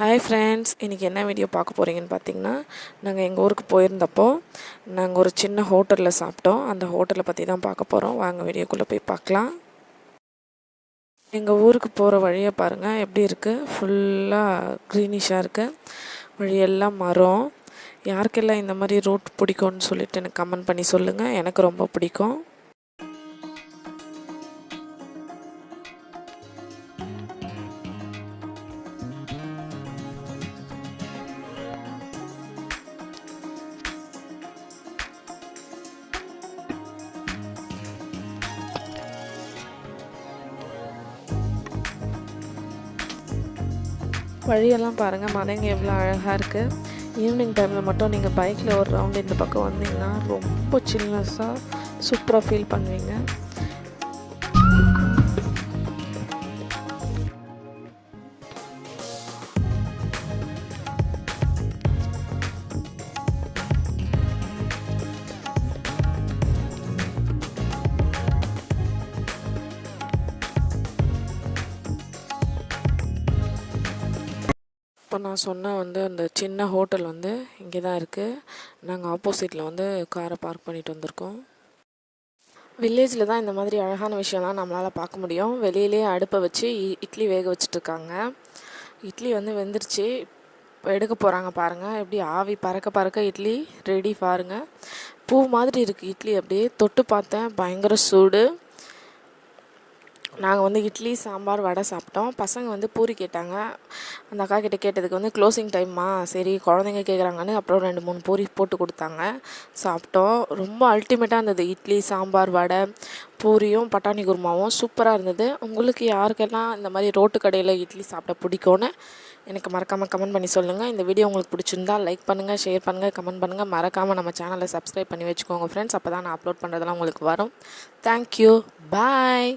Hi friends இன்றைக்கி என்ன video பார்க்க போகிறீங்கன்னு பார்த்தீங்கன்னா நாங்கள் எங்கள் ஊருக்கு போயிருந்தப்போ நாங்கள் ஒரு சின்ன ஹோட்டலில் சாப்பிட்டோம். அந்த ஹோட்டலை பற்றி தான் பார்க்க போகிறோம் வாங்க வீடியோக்குள்ளே போய் பார்க்கலாம். எங்கள் ஊருக்கு போகிற வழியை பாருங்கள் எப்படி இருக்குது ஃபுல்லாக க்ரீனிஷாக இருக்குது வழியெல்லாம் மரம். யாருக்கெல்லாம் இந்த மாதிரி ரூட் பிடிக்கும்னு சொல்லிட்டு எனக்கு கமெண்ட் பண்ணி சொல்லுங்கள் எனக்கு ரொம்ப பிடிக்கும். வழியெல்லாம் பாருங்கள் மலைங்க எவ்வளோ அழகாக இருக்குது ஈவினிங் டைமில் மட்டும் நீங்கள் பைக்கில் ஒரு ரவுண்டு இந்த பக்கம் வந்தீங்கன்னா ரொம்ப சில்னஸாக சூப்பராக ஃபீல் பண்ணுவீங்க. இப்போ நான் சொன்ன வந்து அந்த சின்ன ஹோட்டல் வந்து இங்கே தான் இருக்குது நாங்கள் ஆப்போசிட்டில் வந்து காரை பார்க் பண்ணிட்டு வந்திருக்கோம். வில்லேஜில் தான் இந்த மாதிரி அழகான விஷயம்லாம் நம்மளால் பார்க்க முடியும். வெளியிலே அடுப்பை வச்சு இ- இட்லி வேக வச்சுட்ருக்காங்க இட்லி வந்து வெந்துருச்சு. இப்போ எடுக்க போகிறாங்க பாருங்கள் எப்படி ஆவி பறக்க பறக்க இட்லி ரெடி பாருங்கள் பூ மாதிரி இருக்குது இட்லி அப்படியே. தொட்டு பார்த்தேன். பயங்கர சூடு. நாங்கள் வந்து இட்லி சாம்பார் வடை சாப்பிட்டோம். பசங்க வந்து பூரி கேட்டாங்க. அந்த அக்கா கிட்ட கேட்டதுக்கு வந்து க்ளோசிங் டைம்மா சரி குழந்தைங்க கேட்குறாங்கன்னு அப்புறம் ரெண்டு மூணு பூரி போட்டு கொடுத்தாங்க. சாப்பிட்டோம். ரொம்ப அல்டிமேட்டாக இருந்தது. இட்லி சாம்பார் வடை பூரியும் பட்டாணி குருமாவும் சூப்பராக இருந்தது. உங்களுக்கு யாருக்கெல்லாம் இந்த மாதிரி ரோட்டு கடையில் இட்லி சாப்பிட பிடிக்கும்னு எனக்கு மறக்காமல் கமெண்ட் பண்ணி சொல்லுங்கள் இந்த வீடியோ உங்களுக்கு பிடிச்சிருந்தா லைக் பண்ணுங்கள் ஷேர் பண்ணுங்கள் கமெண்ட் பண்ணுங்கள் மறக்காமல் நம்ம சேனலை சப்ஸ்கிரைப் பண்ணி வச்சுக்கோங்க ஃப்ரெண்ட்ஸ் அப்போ தான் நான் அப்லோட் பண்ணுறதெல்லாம் உங்களுக்கு வரும். Thank you bye